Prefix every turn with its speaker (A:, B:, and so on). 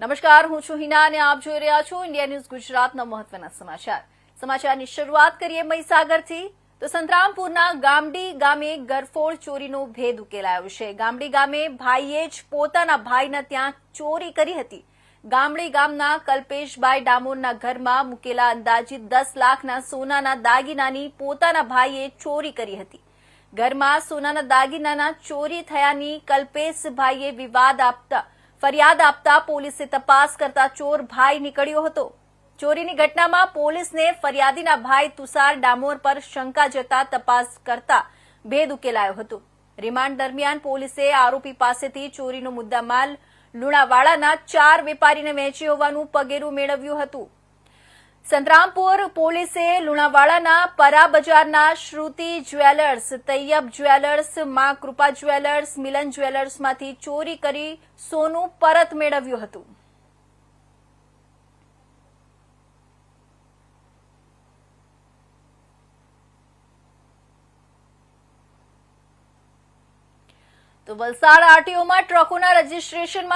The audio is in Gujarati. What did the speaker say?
A: નમસ્કાર, હું છું હિના અને આપ જોઈ રહ્યા છો ઇન્ડિયા ન્યૂઝ ગુજરાતના મહત્વના સમાચાર. સમાચારની શરૂઆત કરીએ મહીસાગરથી. તો સંતરામપુરના ગામડી ગામે ગરફોડ ચોરીનો ભેદ ઉકેલાયો છે. ગામડી ગામે ભાઈએ જ પોતાના ભાઈના ત્યાં ચોરી કરી હતી. ગામડી ગામના કલ્પેશભાઈ ડામોરના ઘરમાં મૂકેલા અંદાજિત દસ લાખના સોનાના દાગીનાની પોતાના ભાઈએ ચોરી કરી હતી. ઘરમાં સોનાના દાગીનાના ચોરી થયાની કલ્પેશભાઈએ વિવાદ આપતા ફરિયાદ આપતા પોલીસે તપાસ કરતા ચોર ભાઈ નીકળ્યો હતો. ચોરીની ઘટનામાં પોલીસને ફરિયાદીના ભાઈ તુષાર ડામોર પર શંકા જતા તપાસ કરતા ભેદ ઉકેલાયો હતો. રિમાન્ડ દરમિયાન પોલીસે આરોપી પાસેથી ચોરીનો મુદ્દામાલ લુણાવાડાના ચાર વેપારીને વહેંચ્યો હોવાનું પગેરું મેળવ્યું હતું. સંતરામપુર પોલીસે લુણાવાડાના પરા બજારના શ્રુતિ જ્વેલર્સ, તૈયબ જ્વેલર્સ, માં કૃપા જ્વેલર્સ, મિલન જ્વેલર્સમાંથી ચોરી કરી સોનું પરત મેળવ્યું હતું. તો વલસાડ આરટીઓમાં ટ્રકોના રજીસ્ટ્રેશનમાં